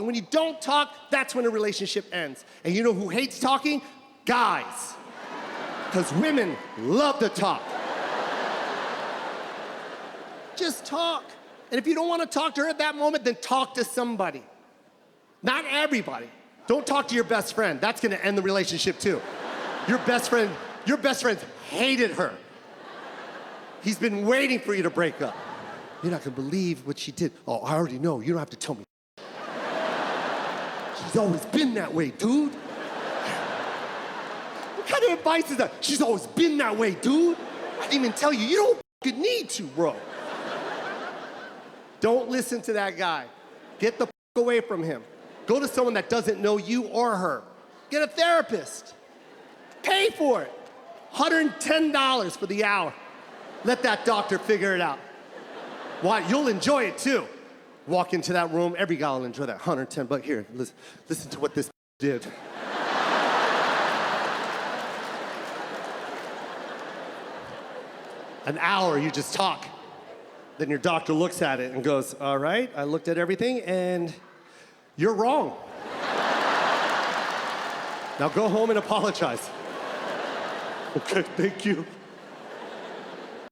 And when you don't talk, that's when a relationship ends. And you know who hates talking? Guys. Because women love to talk. Just talk. And if you don't want to talk to her at that moment, then talk to somebody. Not everybody. Don't talk to your best friend. That's gonna end the relationship too. Your best friend, your best friend hated her. He's been waiting for you to break up. You're not gonna believe what she did. Oh, I already know. You don't have to tell me. She's always been that way, dude. What kind of advice is that? She's always been that way, dude. I didn't even tell you. You don't need to, bro. Don't listen to that guy. Get the away from him. Go to someone that doesn't know you or her. Get a therapist. Pay for it. $110 for the hour. Let that doctor figure it out. Why? You'll enjoy it too. Walk into that room, every guy will enjoy that 110 bucks. Here, listen, listen to what this did. An hour, you just talk. Then your doctor looks at it and goes, All right, I looked at everything and you're wrong. now go home and apologize. Okay, thank you.